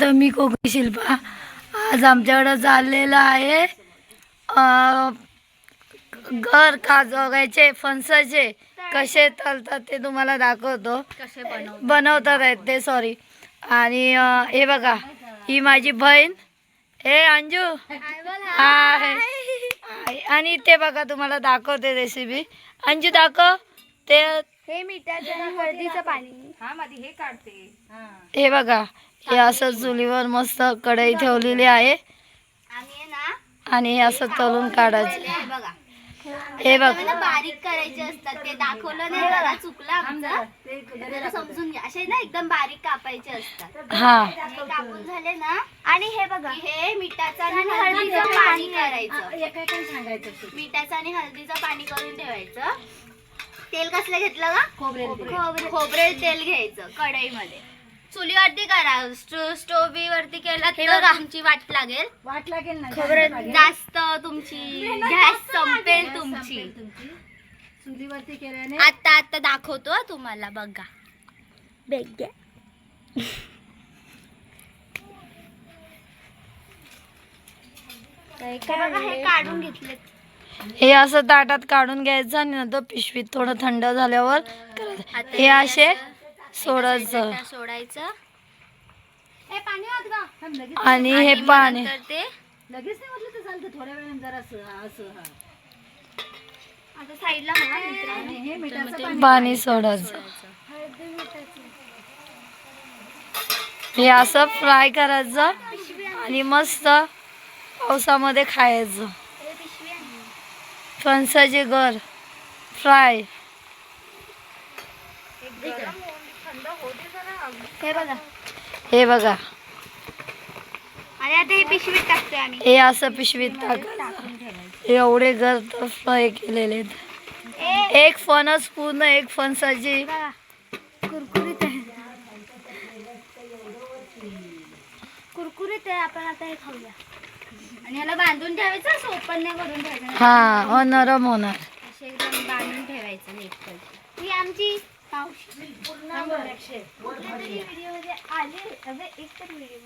तर मी कोकणी शिल्पा. आज आमच्याकडं चाललेलं आहे घर काजवायचे फणसाचे. कसे चालतात ते तुम्हाला दाखवतो. कसे बनवतात? आहेत ते सॉरी आणि हे बघा ही माझी बहीण. हे अंजू. आणि ते बघा तुम्हाला दाखवते रेसिपी अंजू दाखव. ते हे मिठाचं आणि हळदीचं पाणी. हा हे काढते. हे. बघा हे असं चुलीवर मस्त कढई ठेवलेली आहे. आणि ना आणि हे असं तळून काढायचं. हे बघा. हे बघ. मला बारीक करायचे असतात ते दाखवलं नाही जरा चुकलं आमचं. जरा समजून घ्या. असे ना एकदम बारीक कापायचे असतात. हा. हे कापून झाले ना आणि हे बघा. हे मिठाचं आणि हळदीचं पाणी करायचं. मिठाचं आणि हळदीचं पाणी करून ठेवायचं. तेल कसलं घेतलं का खोबरेल खोबरेल तेल घ्यायचं कढईमध्ये. चुलीवरती करा. स्टोव्ही वरती केला तर तुमची वाट लागेल. वाट लागेल ना खोबरं जास्त तुमची गॅस संपेल तुमची. चुलीवरती केल्याने आता आता दाखवतो हं तुम्हाला बघा. बेग्या हे काढून घेतले हे असं ताटात काढून घ्यायचं आणि नंतर पिशवीत थोडं थंड झाल्यावर करायचं. हे असे सोडायचं. सोडायचं. हे आणि हे पाणी. नंतर ते लगेच नाही म्हटलं तर चालतं थोड्या वेळाने जरा असं आता साईडला म्हणा मित्रांनो. पाणी सोडायचं. हे असं फ्राय करायचं आणि मस्त पावसामध्ये खायचं. फणसाचे घर फ्राय. हे बघा. हे बघा. आणि आता हे पिशवीत टाकतोय आम्ही. हे असं पिशवीत टाकायचं. एवढे घर तर फ्राय केलेले आहेत. एक फणस पूर्ण एक फणसाची. कुरकुरीत आहे. कुरकुरीत आहे. आपण आता हे खाऊया. आणि ह्याला बांधून ठेवायचं असं ओपन नाही करून ठेवायचं हा हो नरम होणार. असे एकदम बांधून ठेवायचं नीट ही आमची मावशी. पूर्ण व्हिडिओमध्ये आले. अगं एक तर व्हिडिओ